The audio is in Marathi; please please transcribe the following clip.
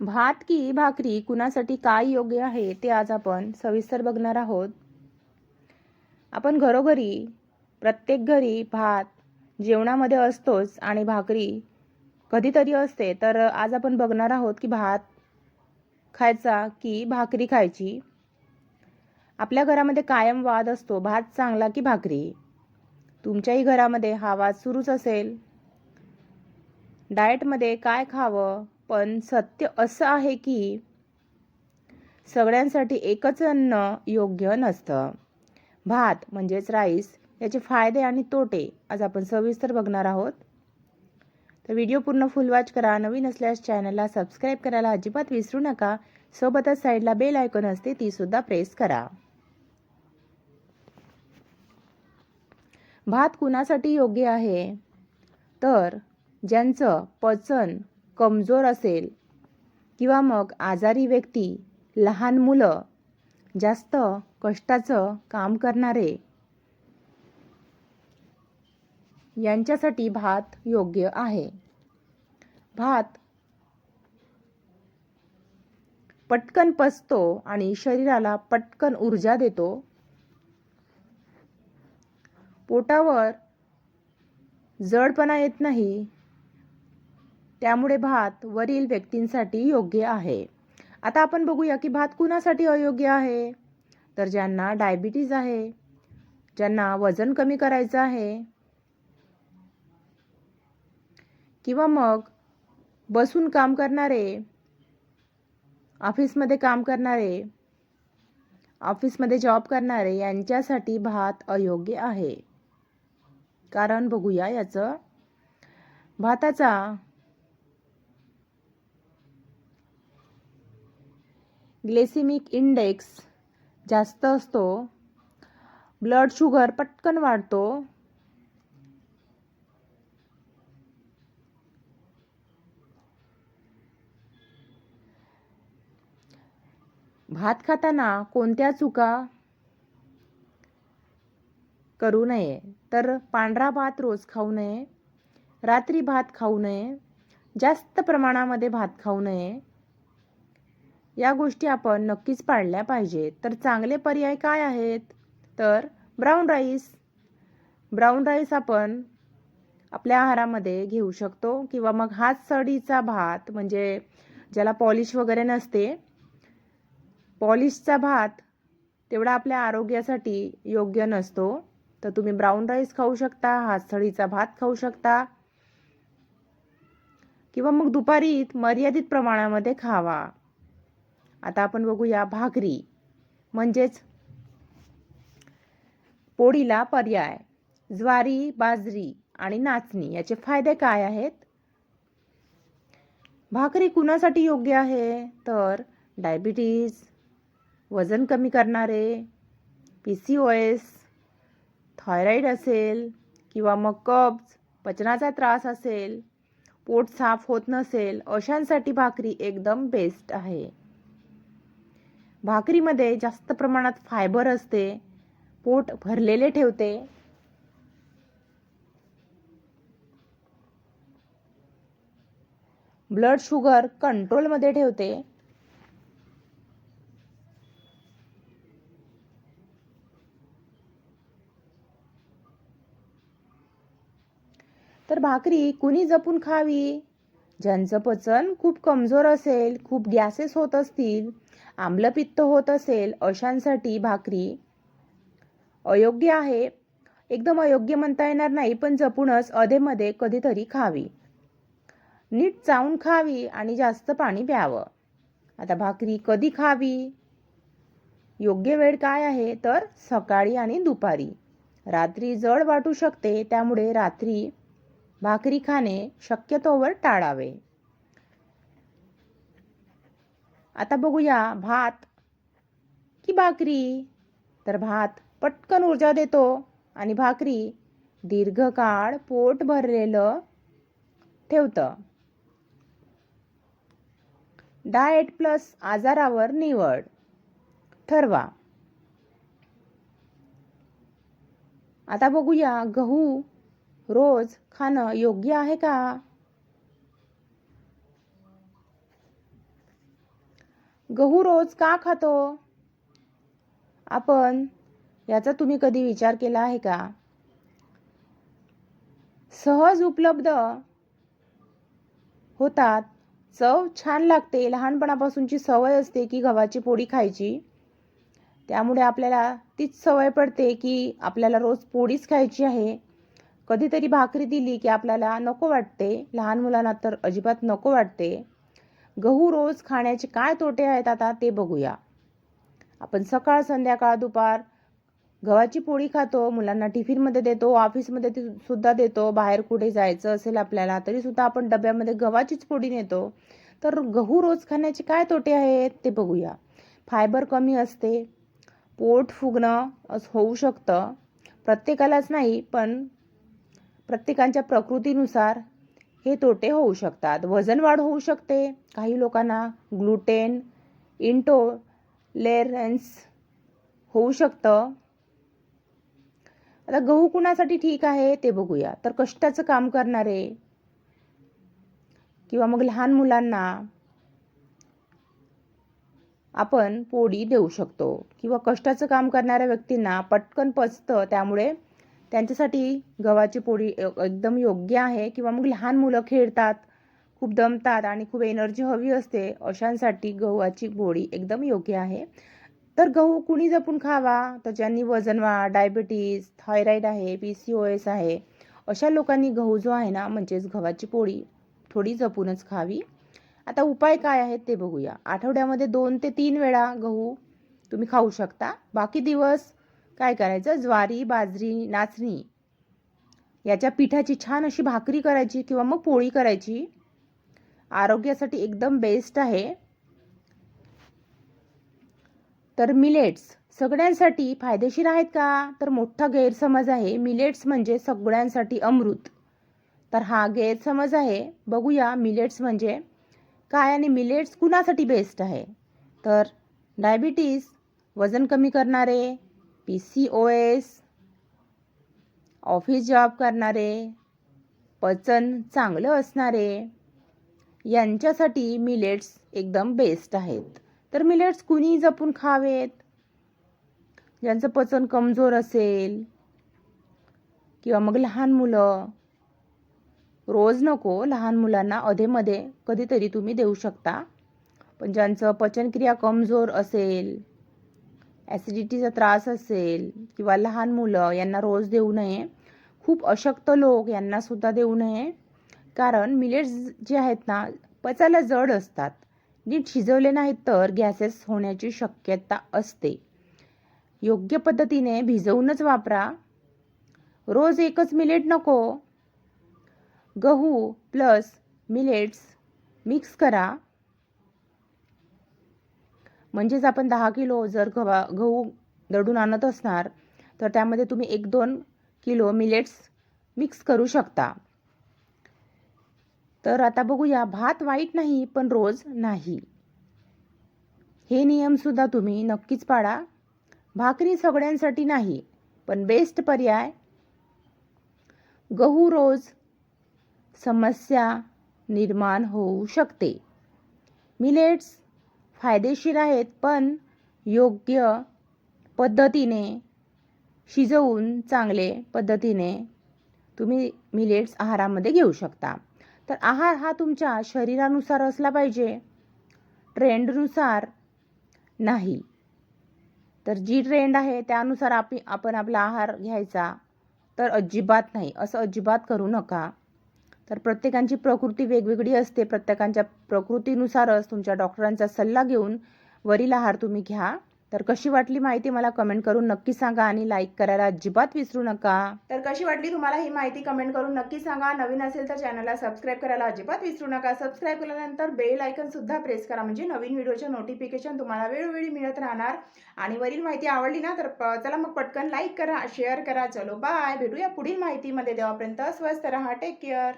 भात की भाकरी कुणासाठी काय योग्य आहे ते आज आपण सविस्तर बघणार आहोत. आपण घरोघरी प्रत्येक घरी भात जेवणामध्ये असतोच आणि भाकरी कधीतरी असते तर आज आपण बघणार आहोत की भात खायचा की भाकरी खायची. आपल्या घरामध्ये कायम वाद असतो भात चांगला की भाकरी? तुमच्याही घरामध्ये हा वाद सुरूच असेल. डाएटमध्ये काय खावं? पण सत्य असं आहे की सगळ्यांसाठी एकच अन्न योग्य नसतं. भात म्हणजेच राईस याचे फायदे आणि तोटे आज आपण सविस्तर बघणार आहोत. तर व्हिडिओ पूर्ण फुल वॉच करा नवीन असल्यास चॅनलला सबस्क्राईब करायला अजिबात विसरू नका. सोबतच साईडला बेल आयकॉन असते ती सुद्धा प्रेस करा. भात कुणासाठी योग्य आहे? तर ज्यांचं पचन कमजोर असेल किंवा मग आजारी व्यक्ती लहान मुलं जास्त कष्टाचं काम करणारे यांच्यासाठी भात योग्य आहे. भात पटकन पचतो आणि शरीराला पटकन ऊर्जा देतो. पोटावर जडपणा येत नाही त्यामुळे भात वरील व्यक्तींसाठी योग्य आहे. आता आपण बघूया की भात कुणासाठी अयोग्य आहे? तर ज्यांना डायबिटीज आहे ज्यांना वजन कमी करायचं आहे किंवा मग बसून काम करणारे ऑफिसमध्ये काम करणारे ऑफिसमध्ये जॉब करणारे यांच्यासाठी भात अयोग्य आहे. कारण बघूया याचं. भाताचा ग्लेसिमिक इंडेक्स जास्त असतो. ब्लड शुगर पटकन वाढतो. भात खाताना कोणत्या चुका करू नये? तर पांढरा भात रोज खाऊ नये. रात्री भात खाऊ नये. जास्त प्रमाणामध्ये भात खाऊ नये. या गोष्टी आपण नक्कीच पाळल्या पाहिजेत. तर चांगले पर्याय काय आहेत? तर ब्राऊन राईस ब्राऊन राईस आपण आपल्या आहारामध्ये घेऊ शकतो किंवा मग हात सडीचा भात म्हणजे ज्याला पॉलिश वगैरे नसते पॉलिशचा भात तेवढा आपल्या आरोग्यासाठी योग्य नसतो. तर तुम्ही ब्राऊन राईस खाऊ शकता हातसळीचा भात खाऊ शकता. किंवा मग दुपारी मर्यादित प्रमाणामध्ये खावा. आता आपण बघूया भाकरी. म्हणजेच पोळीला पर्याय. ज्वारी बाजरी आणि नाचणी याचे फायदे काय आहेत? भाकरी कुणासाठी योग्य आहे? तर डायबिटीज वजन कमी करणारे P C O S thyroid असेल किंवा मग कब्ज पचनाचा त्रास असेल पोट साफ होत नसेल अशांसाठी भाकरी एकदम बेस्ट आहे. भाकरीमध्ये जास्त प्रमाणात फायबर असते पोट भरलेले ठेवते. ब्लड शुगर कंट्रोलमध्ये ठेवते. तर भाकरी कुणी जपून खावी? ज्यांचं पचन खूप कमजोर असेल खूप गॅसेस होत असतील आम्लपित्त होत असेल अशांसाठी भाकरी अयोग्य आहे. एकदम अयोग्य म्हणता येणार नाही पण जपूनच अधेमध्ये कधीतरी खावी. नीट चावून खावी आणि जास्त पाणी प्यावं. आता भाकरी कधी खावी? योग्य वेळ काय आहे? तर सकाळी आणि दुपारी. रात्री जड वाटू शकते त्यामुळे रात्री भाकरी खाणे शक्यतोवर टाळावे. आता बघूया भात की भाकरी. तर भात पटकन ऊर्जा देतो आणि भाकरी दीर्घकाळ पोट भरलेलं ठेवतं. डाएट प्लस आजारावर निवड. ठरवा. आता बघूया गहू रोज खाणं योग्य आहे का? गहू रोज का खातो? आपण याचा तुम्ही कधी विचार केला आहे का? सहज उपलब्ध होतात. चव छान लागते. लहानपणापासूनची सवय असते की गव्हाची पोळी खायची. त्यामुळे आपल्याला तीच सवय पडते की आपल्याला रोज पोळीच खायची आहे. कधीतरी भाकरी दिली की आपल्याला नको वाटते. लहान मुलांना तर अजिबात नको वाटते. गहू रोज खाण्याचे काय तोटे आहेत आता ते बघूया. आपण सकाळ संध्याकाळ दुपार गव्हाची पोळी खातो मुलांना टिफिनमध्ये देतो ऑफिसमध्ये ती सुद्धा देतो बाहेर कुठे जायचं असेल आपल्याला तरी सुद्धा आपण डब्यामध्ये गव्हाचीच पोळी नेतो. तर गहू रोज खाण्याचे काय तोटे आहेत ते बघूया. फायबर कमी असते. पोट फुगणं असं होऊ शकतं. प्रत्येकालाच नाही पण प्रत्येकांच्या प्रकृतीनुसार हे तोटे होऊ शकतात. वजन वाढ होऊ शकते. काही लोकांना ग्लुटेन इंटोलेरन्स होऊ शकतं. आता गहू कुणासाठी ठीक आहे ते बघूया. तर कष्टाचं काम करणारे किंवा मग लहान मुलांना आपण पोळी देऊ शकतो. किंवा कष्टाचं काम करणाऱ्या व्यक्तींना पटकन पचतं. त्यामुळे त्यांच्यासाठी गव्हाची पोळी एकदम योग्य आहे किंवा मग लहान मुलं खेळतात खूप दमतात आणि खूप एनर्जी हवी असते अशांसाठी गव्हाची पोळी एकदम योग्य आहे. तर गहू कुणी जपून खावा? तर ज्यांनी वजन डायबिटीज थायरॉईड आहे पी सी ओ एस आहे अशा लोकांनी गहू जो आहे ना म्हणजेच गव्हाची पोळी थोडी जपूनच खावी. आता उपाय काय आहेत ते बघूया. आठवड्यामध्ये दोन ते तीन वेळा गहू तुम्ही खाऊ शकता. बाकी दिवस काय करायचं? ज्वारी बाजरी नाचणी याच्या पिठाची छान अशी भाकरी करायची किंवा मग पोळी करायची. आरोग्यासाठी एकदम बेस्ट आहे. तर मिलेट्स सगळ्यांसाठी फायदेशीर आहेत का? तर मोठा गैरसमज आहे. मिलेट्स म्हणजे सगळ्यांसाठी अमृत. तर हा गैरसमज आहे. बघूया मिलेट्स म्हणजे काय आणि मिलेट्स कुणासाठी बेस्ट आहे? तर डायबिटीस वजन कमी करणारे P C O S office job करणारे पचन चांगलं असणारे यांच्यासाठी मिलेट्स एकदम बेस्ट आहेत. तर मिलेट्स कुणी जपून खावेत? ज्यांचं पचन कमजोर असेल किंवा मग लहान मुलं? रोज नको लहान मुलांना अधेमध्ये कधीतरी तुम्ही देऊ शकता. पण ज्यांचं पचनक्रिया कमजोर असेल ॲसिडिटीचा त्रास असेल किंवा लहान मुलं यांना रोज देऊ नये खूप अशक्त लोक यांनासुद्धा देऊ नये. कारण मिलेट्स जे आहेत ना पचायला जड असतात. नीट शिजवले नाहीत तर गॅसेस होण्याची शक्यता असते. योग्य पद्धतीने भिजवूनच वापरा. रोज एकच मिलेट नको. गहू प्लस मिलेट्स मिक्स करा. म्हणजेच आपण दहा किलो जर गव्हा गहू दळून आणत असणार तर त्यामध्ये तुम्ही एक दोन किलो मिलेट्स मिक्स करू शकता. तर आता बघूया भात वाईट नाही पण रोज नाही. हे नियमसुद्धा तुम्ही नक्कीच पाळा. भाकरी सगळ्यांसाठी नाही पण बेस्ट पर्याय गहू रोज समस्या निर्माण होऊ शकते. मिलेट्स फायदेशीर आहेत पण योग्य पद्धतीने शिजवून चांगले पद्धतीने तुम्ही मिलेट्स आहारामध्ये घेऊ शकता. तर आहार हा तुमच्या शरीरानुसार असला पाहिजे. ट्रेंडनुसार नाही. तर जी ट्रेंड आहे त्यानुसार आप आपण आपला आहार घ्यायचा तर अजिबात नाही. असं अजिबात करू नका. तर प्रत्येकांची प्रकृती वेगवेगळी असते. प्रत्येकांच्या प्रकृतीनुसारच तुमच्या डॉक्टरांचा सल्ला घेऊन वरील आहार तुम्ही घ्या. तर कशी वाटली माहिती मला कमेंट करून नक्की सांगा आणि लाईक करायला अजिबात विसरू नका. तर कशी वाटली तुम्हाला ही माहिती कमेंट करून नक्की सांगा. नवीन असेल तर चॅनलला सबस्क्राईब करायला अजिबात विसरू नका. सबस्क्राईब केल्यानंतर बेल आयकन सुद्धा प्रेस करा. म्हणजे नवीन व्हिडिओचे नोटिफिकेशन तुम्हाला वेळोवेळी मिळत राहणार. आणि वरील माहिती आवडली ना तर प- चला मग पटकन लाईक करा शेअर करा. चलो बाय भेटूया पुढील माहितीमध्ये. देवापर्यंत स्वस्त राहा. Take care